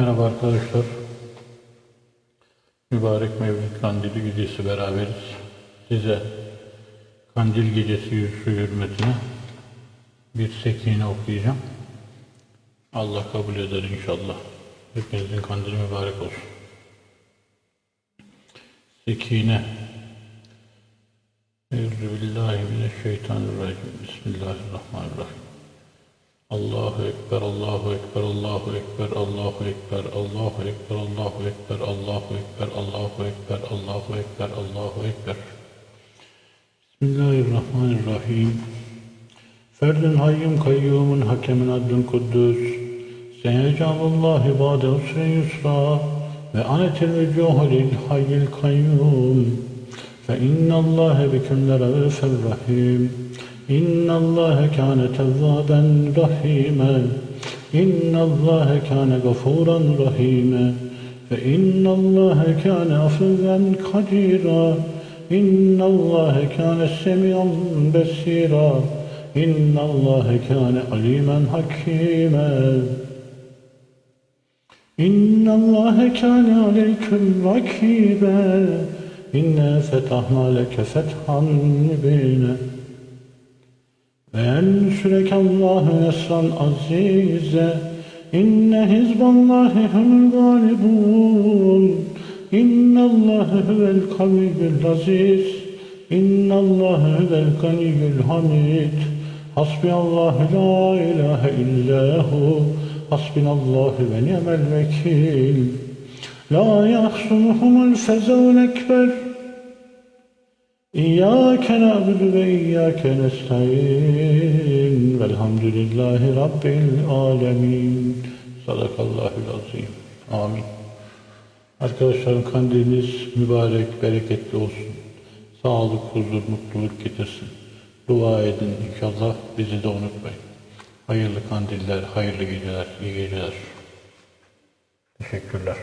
Merhaba arkadaşlar. Mübarek Mevlid Kandili gecesi beraberiz. Size Kandil Gecesi yüzü hürmetine bir sekine okuyacağım. Allah kabul eder inşallah. Hepinizin kandili mübarek olsun. Sekine. Euzubillahimineşşeytanirracim. Bismillahirrahmanirrahim. Allahu Ekber, Allahu Ekber, Allahu Ekber, Allahu Ekber, Allahu Ekber, Allahu Ekber, Allahu Ekber, Allahu Ekber, Allahu Ekber, Allahu Ekber. Bismillahirrahmanirrahim. Ferdin hayyum kayyumun hakemin adlın kuddüs. Seyecalullahi ba'de usre yusra ve anetil vücuhu lil hayyil kayyum. Fe innallahe bikümlere rahim. رحيم إن الله كان توابا رحيما إن الله كان غفورا رحيما فإن الله كان عفوا قديرا إن الله كان سميعا بصيرا إن الله كان عليما حكيما إن الله كان عليكم ركيبا إنا فتحنا لك فتحا مبينا El şürekallahu esral azize İnne hizballahi hümül galibun İnne Allahe huvel kaviyül aziz İnne Allahe huvel ganiyül hamid. Hasbiyallahu la ilahe illahu Hasbinallahu ve ni'mel vekil. La yahsunuhumul fezevl ekber İyyâke na'budu ve iyyâke nestaîn velhamdülillahi rabbil âlemin. Sadakallahül azim. Amin. Arkadaşlarım kandiliniz mübarek, bereketli olsun. Sağlık, huzur, mutluluk getirsin. Dua edin inşallah bizi de unutmayın. Hayırlı kandiller, hayırlı geceler, iyi geceler. Teşekkürler.